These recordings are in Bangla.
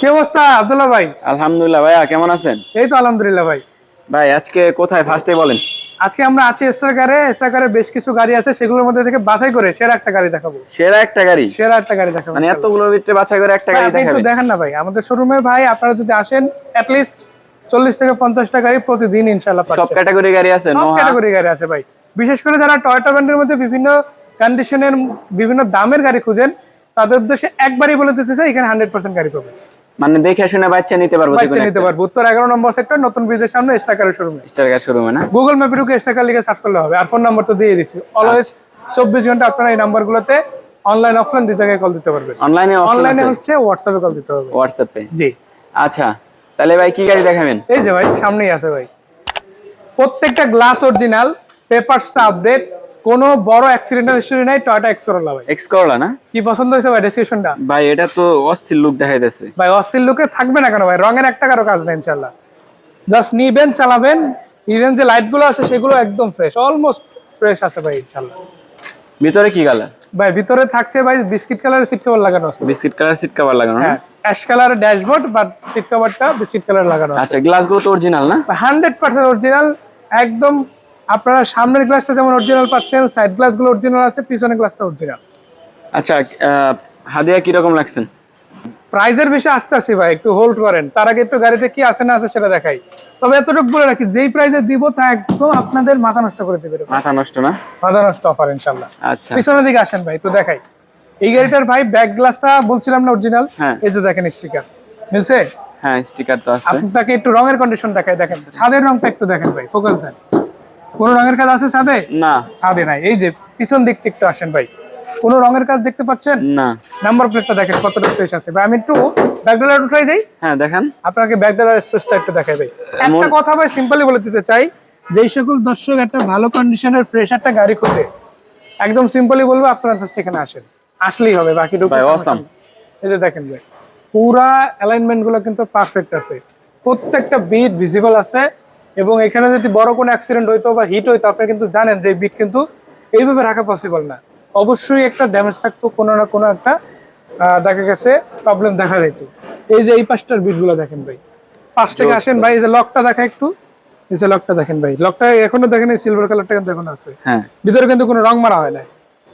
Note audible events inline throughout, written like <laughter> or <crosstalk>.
কি অবস্থা আব্দুল্লাহ ভাই? আলহামদুলিল্লাহ ভাইয়া কেমন আছেন? এই তো আলহামদুলিল্লাহ ভাই। ভাই আজকে কোথায় ফার্স্টে বলেন? আজকে আমরা আছি স্ট্রাকারে বেশ কিছু গাড়ি আছে সেগুলোর মধ্যে থেকে বাছাই করে সেরা একটা গাড়ি দেখাবো। সেরা একটা গাড়ি? সেরা একটা গাড়ি দেখাবো মানে এতগুলোর ভিতরে বাছাই করে একটা ভাই, গাড়ি আপনি একটু দেখেন না ভাই আমাদের শোরুমে ভাই আপনারা যদি আসেন লিস্ট চল্লিশ থেকে পঞ্চাশটা গাড়ি প্রতিদিন ইনশাল্লাহ সব ক্যাটাগরি গাড়ি আছে সব ক্যাটাগরি গাড়ি আছে ভাই। বিশেষ করে যারা টয়টা ব্র্যান্ডের মধ্যে বিভিন্ন কন্ডিশনের বিভিন্ন দামের গাড়ি খুঁজেন তাদের উদ্দেশ্যে একবারই বলে দিতে চাই এখানে হান্ড্রেড পার্সেন্ট গাড়ি পাবে মানে দেখে শুনে বাচ্চা নিতে পারব বাচ্চা নিতে পারব। উত্তর এগারো নম্বর সেক্টর নতুন ব্রিজের সামনে স্ট্রাকারের শোরুমে গাড়ি শোরুমে না? গুগল ম্যাপে ঢুকে স্ট্রাকার লিখে সার্চ করলে হবে। আর ফোন নাম্বার তো দিয়ে দিচ্ছি অলওয়েজ চব্বিশ ঘণ্টা আপনারা এই নাম্বারগুলোতে অনলাইন অফলাইন দুই জায়গায় কল দিতে পারবেন। অনলাইনে অনলাইনে হচ্ছে হোয়াটসঅ্যাপে কল দিতে হবে। হোয়াটসঅ্যাপে জি। আচ্ছা। তাহলে ভাই কি গাড়ি দেখাবেন? এই যে ভাই সামনেই আছে ভাই। প্রত্যেকটা গ্লাস অরিজিনাল পেপারসটা আপডেট কোনো বড় অ্যাক্সিডেন্টাল হিস্টরি নাই টয়টা এক্স করলা ভাই। এক্স করলা না? কি পছন্দ হয়েছে ভাই ডেসক্রিপশনটা ভাই এটা তো অস্থির লুক দেখাইতেছে। ভাই অস্থির লোকে থাকবে না কেন ভাই? রঙের একটা কারও কাজ নেই ইনশাল্লাহ জাস্ট নিবেন চালাবেন ইভেন যে লাইটগুলো আছে সেগুলো একদম ফ্রেশ অলমোস্ট ফ্রেশ আছে ভাই ইনশাল্লাহ ভিতরে কি কালার ভাই ভিতরে থাকছে ভাই বিস্কিট কালারের সিট কভার লাগানো আছে। বিস্কিট কালার সিট কভার লাগানো হ্যাঁ অ্যাশ কালারের ড্যাশবোর্ড বা সিট কভারটা বিস্কিট কালার লাগানো আছে। আচ্ছা গ্লাসগুলো তো অরিজিনাল না? হান্ড্রেড পার্সেন্ট অরিজিনাল একদম আপনারা সামনের গ্লাসটা যেমন অরিজিনাল পাচ্ছেন সাইড গ্লাসগুলো অরিজিনাল আছে পিছনের গ্লাসটা অরিজিনাল আচ্ছা হাদিয়া কি রকম লাগছেন? প্রাইজের বিষয়ে আসতে আসি ভাই একটু হোল্ড করেন। তার আগে একটু গাড়িতে কি আছে না আছে সেটা দেখাই। তবে এতটুকু বলে রাখি যেই প্রাইজে দিব তা একদম আপনাদের মাথা নষ্ট করে দেবে। মাথা নষ্ট না? মাথা নষ্ট অফার ইনশাল্লাহ। আচ্ছা। পিছনের দিকে আসেন ভাই একটু দেখাই। এই গাড়িটার ভাই ব্যাক গ্লাসটা বলছিলাম না অরিজিনাল হ্যাঁ। এই যে দেখেন স্টিকার মিলছে? হ্যাঁ স্টিকার তো আছে। আপনাকে একটু রঙের কন্ডিশন দেখাই দেখেন। ছাদের রংটা একটু দেখেন ভাই ফোকাস দেন। কোনো রঙের কাজ আছে ছাদে? না। ছাদে নাই। এই যে পিছন দিকটা একটু আসেন ভাই। কোন রঙের কাজ দেখতে পাচ্ছেন? না। নাম্বার প্লেটটা দেখেন কতটা স্পেস আছে। ভাই আমি একটু ব্যাকডালার উঠাই দেই। হ্যাঁ দেখেন। আপনাকে ব্যাকডালার স্পেসটা একটু দেখাই ভাই একটা কথা ভাই সিম্পলি বলে দিতে চাই যেই সকল দর্শক একটা ভালো কন্ডিশনের ফ্রেশ একটা গাড়ি খুঁজে একদম সিম্পলি বলব আপনারা জাস্ট এখানে আসেন। আসলেই হবে বাকি ভাই, awesome. এই যে দেখেন ভাই পুরা অ্যালাইনমেন্টগুলো কিন্তু পারফেক্ট আছে। প্রত্যেকটা বিট ভিজিবল আছে এবং এখানে যদি বড় কোনো অ্যাক্সিডেন্ট হইতো বা হিট হইতো আপনি কিন্তু জানেন যে বিট কিন্তু এইভাবে রাখা পসিবল না। অবশ্যই একটা ড্যামেজ থাকতো কোনো না কোনো একটা দেখা গেছে প্রবলেম দেখা যেত এই যে এই পাঁচটার বিটগুলো দেখেন ভাই। পাঁচ থেকে আসেন ভাই এই যে লকটা দেখা একটু। এই যে লকটা দেখেন ভাই। লকটা এখনও দেখেন এই সিলভার কালারটা কিন্তু এখনও আছে। হ্যাঁ। ভিতরে কিন্তু কোনো রং মারা হয় না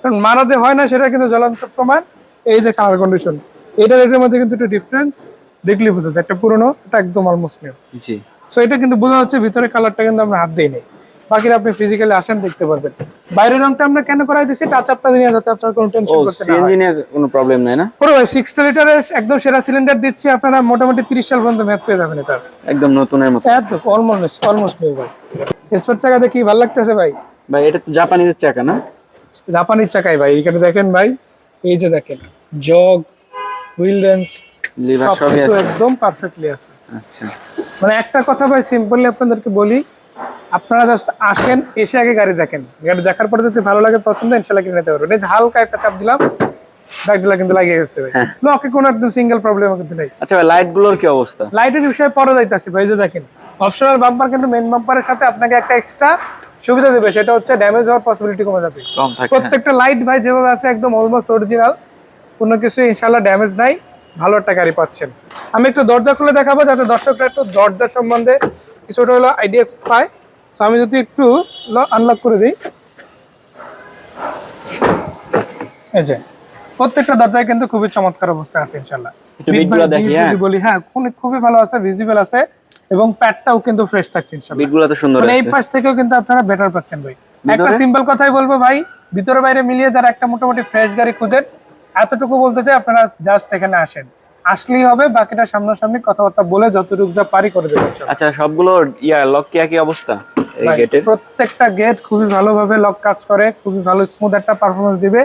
কারণ মারা যে হয় না সেটা কিন্তু জ্বলন্ত প্রমাণ। এই যে কালার কন্ডিশন এটার এটার মধ্যে কিন্তু একটু ডিফারেন্স দেখলেই বোঝা যায় একটা পুরনো এটা একদম অলমোস্ট নিউ জি। সো এটা কিন্তু বোঝা যাচ্ছে ভিতরে কালারটা কিন্তু আমরা হাত দিই নেই বাকিটা আপনি ফিজিক্যালি আসেন দেখতে পারবেন। বাইরের রংটা আমরা কেন করাই দিচ্ছি টাচ আপটা নিয়ে যাতে আপনার কোনো টেনশন করতে না সিএনজি নিয়ে কোনো প্রবলেম নাই না? পুরো ভাই সিক্সটা লিটারের একদম সেরা সিলিন্ডার দিচ্ছি আপনারা মোটামুটি তিরিশ সাল পর্যন্ত মেয়াদ পেয়ে যাবেন এটা একদম নতুনের মতো। একদম অলমোস্ট অলমোস্ট নিউ ভাই। স্পোর্ট চাকা দেখি ভালো লাগতেছে ভাই। ভাই এটা তো জাপানিজের চাকা না? জাপানির চাকাই ভাই এখানে দেখেন ভাই এই যে দেখেন জগ হুইল রেঞ্জ লিভার সবই আছে। একদম পারফেক্টলি আছে। আচ্ছা। মানে একটা কথা ভাই সিম্পলি আপনাদেরকে বলি আপনারা জাস্ট আসেন এসে আগে গাড়ি দেখেন। গাড়ি দেখার পরে যদি ভালো লাগে পছন্দ ইনশাল্লাহ কিনে নিতে পারবেন। এই হালকা একটা চাপ দিলাম ব্যাগগুলো কিন্তু লাগিয়ে গেছে ভাই। হ্যাঁ। লকে কোনো একদম সিঙ্গেল প্রবলেম কিন্তু নেই। আচ্ছা ভাই কি অবস্থা? লাইটের বিষয়ে পরে যাইতেছি ভাই যে দেখেন। অপশনাল বাম্পার কিন্তু বাম্পারের সাথে আপনাকে একটা এক্সট্রা সুবিধা দেবে সেটা হচ্ছে ড্যামেজ হওয়ার পসিবিলিটি কমে যাবে। হ্যাঁ। প্রত্যেকটা লাইট ভাই যেভাবে আছে একদম অলমোস্ট অরিজিনাল কোনো কিছু ইনশাল্লাহ ড্যামেজ নাই। ভালো একটা গাড়ি পাচ্ছেন। আমি একটু দরজা খুলে দেখাবো যাতে দর্শকরা একটু দরজা সম্বন্ধে কিছুটা হলো আইডিয়া পায়। তো আমি যদি একটু আনলক করে দিই। এই যে প্রত্যেকটা দরজায় কিন্তু খুবই চমৎকার অবস্থা আছে ইনশাল্লাহ হ্যাঁ। বলি হ্যাঁ খুব- খুবই ভালো আছে ভিজিবল আছে এবং প্যাডটাও কিন্তু ফ্রেশ থাকছে ইনশাল্লাহ তো সুন্দর মানে এই পাশ থেকেও কিন্তু আপনারা বেটার পাচ্ছেন ভাই। একটা? সিম্পল কথাই বলব ভাই ভিতরে বাইরে মিলিয়ে যারা একটা মোটামুটি ফ্রেশ গাড়ি খুঁজেন এতটুকু বলতে চাই আপনারা জাস্ট এখানে আসেন। আসলেই হবে বাকিটা সামনাসামনি কথাবার্তা বলে যতটুকু যা পারি করে ইনশাল্লাহ। আচ্ছা সবগুলো ইয়া লক কি একই অবস্থা? এই গেটের প্রত্যেকটা গেট খুবই ভালোভাবে লক কাজ করে খুবই ভালো স্মুথ একটা পারফরমেন্স দিবে।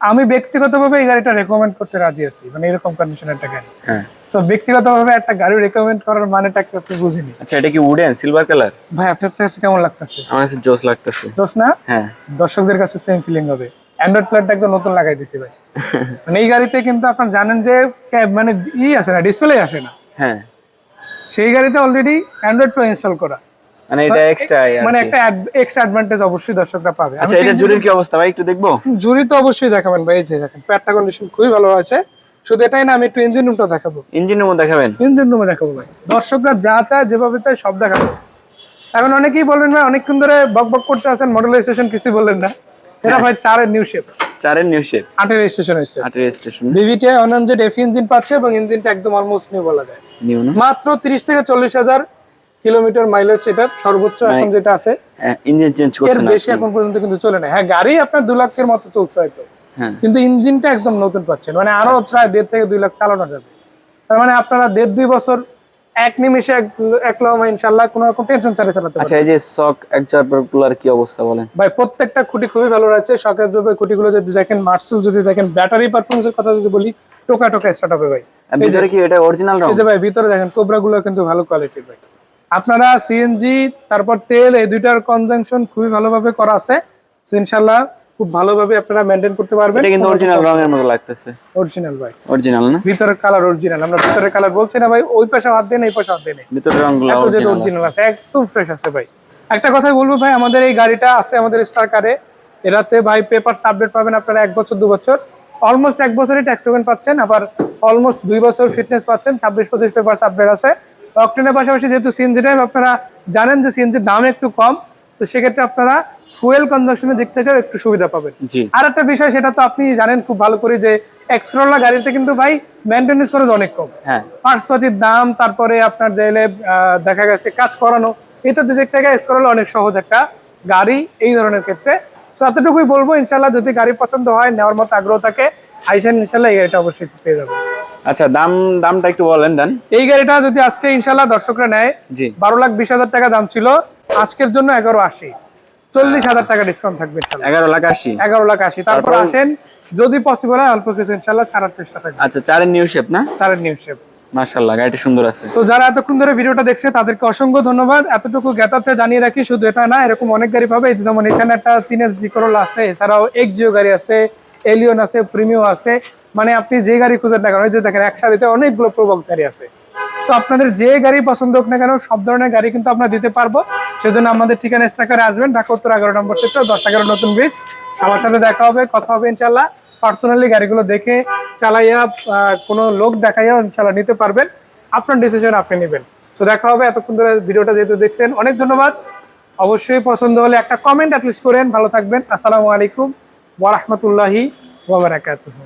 আমি ব্যক্তিগতভাবে এই গাড়িটা রেকমেন্ড করতে রাজি আছি মানে এরকম কন্ডিশনের একটা গাড়ি। হ্যাঁ। সো ব্যক্তিগতভাবে একটা গাড়ি রেকমেন্ড করার মানেটা কি আপনি বুঝিনি আচ্ছা এটা কি উডেন সিলভার কালার ভাই আপনার কাছে কেমন লাগতেছে? আমার কাছে জোস লাগতেছে। দোষ না? হ্যাঁ। দর্শকদের কাছে সেম ফিলিং হবে। অ্যান্ড্রয়েড প্লেটটা একদম নতুন লাগাই দিছি ভাই। <laughs> মানে এই গাড়িতে কিন্তু আপনার জানেন যে মানে ই আসে না ডিসপ্লে আসে না। হ্যাঁ। সেই গাড়িতে অলরেডি অ্যান্ড্রয়েড প্লে ইনস্টল করা। মানে এটা এক্সট্রা মানে একটা এক্সট্রা অ্যাডভান্টেজ অবশ্যই দর্শকরা পাবে। আচ্ছা এটা জুরির কি অবস্থা ভাই? একটু দেখব। জুরি তো অবশ্যই দেখাবেন ভাই এই যে দেখেন প্যাডটা কন্ডিশন খুবই ভালো আছে। শুধু এটাই না আমি একটু ইঞ্জিন রুমটা দেখাবো। ইঞ্জিনের মধ্যে দেখাবেন? ইঞ্জিন রুমে দেখাবো ভাই। দর্শকরা যা চায় যেভাবে চায় সব দেখাবো। এখন অনেকেই বলবেন ভাই অনেকক্ষণ ধরে বক বক করতে আছেন মডেল স্টেশন কিছু বললেন না। এটা ভাই চারের নিউ শেপ চারের নিউ শেপ আটের স্টেশন হয়েছে। আটের স্টেশন বিভিটি অনঞ্জেড এফ ইঞ্জিন পাচ্ছে এবং ইঞ্জিনটা একদম অলমোস্ট নিউ বলা যায়। নিউ না? মাত্র তিরিশ থেকে চল্লিশ হাজার কিলোমিটার মাইলেজ এটার সর্বোচ্চ এখন যেটা আছে। ইঞ্জিন চেঞ্জ এর করছেন বেশি এখন পর্যন্ত কিন্তু চলে না হ্যাঁ গাড়ি আপনার দু লাখের মতো চলছে হয়তো। হ্যাঁ। কিন্তু ইঞ্জিনটা একদম নতুন পাচ্ছেন মানে আরও প্রায় দেড় থেকে দুই লাখ চালানো যাবে। তার মানে আপনারা দেড় দুই বছর এক নিমিষে এক লমা ইনশাল্লাহ কোনো রকম টেনশন ছাড়ে চালাতে আচ্ছা এই যে গুলার কি অবস্থা বলেন? ভাই প্রত্যেকটা খুঁটি খুবই ভালো রয়েছে। দ্রব্য খুঁটিগুলো যদি দেখেন মার্সেল যদি দেখেন ব্যাটারি পারফরমেন্সের কথা যদি বলি টোকা টোকা স্টার্ট হবে ভাই। ভিতরে কি এটা অরিজিনাল রং এই যে ভাই ভিতরে দেখেন কোবরা গুলো কিন্তু ভালো কোয়ালিটির ভাই। আপনারা সিএনজি তারপর তেল এই দুইটার কনজাংশন খুবই ভালোভাবে করা আছে। তো ইনশাল্লাহ খুব ভালোভাবে আপনারা মেনটেন করতে পারবেন। এটা কিন্তু অরিজিনাল রঙের মতো লাগতেছে। অরিজিনাল ভাই। অরিজিনাল না? ভিতরের কালার অরিজিনাল আমরা ভিতরের কালার বলছি না ভাই ওই পাশে হাত দেন এই পাশে হাত দেন। ভিতরের রংগুলো অরিজিনাল আছে। একদম ফ্রেশ আছে ভাই। একটা কথাই বলব ভাই আমাদের এই গাড়িটা আছে আমাদের স্টার কারে এরাতে ভাই পেপার আপডেট পাবেন আপনারা এক বছর দু বছর। অলমোস্ট এক বছরই ট্যাক্স টোকেন পাচ্ছেন আবার অলমোস্ট দুই বছর ফিটনেস পাচ্ছেন ছাব্বিশ পঁচিশ পেপার আপডেট আছে। অক্টেনের পাশাপাশি যেহেতু সিএনজি টাইম আপনারা জানেন যে সিএনজির দাম একটু কম তো সেক্ষেত্রে আপনারা ফুয়েল কনজাকশনের দিক থেকেও একটু সুবিধা পাবেন। আর একটা বিষয় সেটা তো আপনি জানেন খুব ভালো করে যে এক্সক্রোলা গাড়িটা কিন্তু ভাই মেনটেন্স খরচ অনেক কম। হ্যাঁ। পার্সপাতির দাম তারপরে আপনার আহ, দেখা গেছে কাজ করানো এটা দিক থেকে এক্সক্রোলা অনেক সহজ একটা গাড়ি এই ধরনের ক্ষেত্রে। তো এতটুকুই বলব ইনশাল্লাহ যদি গাড়ি পছন্দ হয় নেওয়ার মতো আগ্রহ থাকে আইসেন ইনশাল্লাহ এই গাড়িটা অবশ্যই পেয়ে যাবে আচ্ছা দাম দামটা একটু বলেন দেন। এই গাড়িটা যদি আজকে ইনশাল্লাহ দর্শকরা নেয় জি। বারো লাখ বিশ হাজার টাকা দাম ছিল আজকের জন্য এগারো আশি। চল্লিশ হাজার টাকা ডিসকাউন্ট থাকবে এগারো লাখ আশি। এগারো লাখ আশি। তারপর আসেন যদি পসিবল হয় অল্প কিছু ইনশাল্লাহ ছাড়ার চেষ্টা থাকবে। আচ্ছা চারের নিউ শেপ না? চারের নিউ শেপ মাশাআল্লাহ গাড়িটা সুন্দর আছে। তো যারা এতক্ষণ ধরে ভিডিওটা দেখছে তাদেরকে অসংখ্য ধন্যবাদ। এতটুকু জ্ঞাতার্থে জানিয়ে রাখি শুধু এটা না এরকম অনেক গাড়ি পাবে। যেমন এখানে একটা তিনের জি আছে এছাড়াও এক্সিও গাড়ি আছে এলিয়ন আছে প্রিমিও আছে। মানে আপনি যে গাড়ি খুঁজে না কেন যে দেখেন একসাথে অনেকগুলো প্রবক্স গাড়ি আছে। তো আপনাদের যে গাড়ি পছন্দ হোক না কেন, সব ধরনের গাড়ি কিন্তু আমরা দিতে পারব। সেজন্য আমাদের ঠিকানা স্টাকারে আসবেন। ঢাকা উত্তর এগারো নম্বর সেক্টর, দশ এগারো নতুন ব্রিজ সবার সাথে দেখা হবে, কথা হবে ইনশাল্লাহ পার্সোনালি গাড়িগুলো দেখে চালাইয়া কোনো লোক দেখাইয়া ইনশাল্লাহ নিতে পারবেন। আপনার ডিসিশন আপনি নেবেন। সো দেখা হবে এতক্ষণ ধরে ভিডিওটা যেহেতু দেখছেন, অনেক ধন্যবাদ। অবশ্যই পছন্দ হলে একটা কমেন্ট অ্যাটলিস্ট করেন। ভালো থাকবেন। আসসালামু আলাইকুম ওয়া রাহমাতুল্লাহি ওয়া বারাকাতুহু।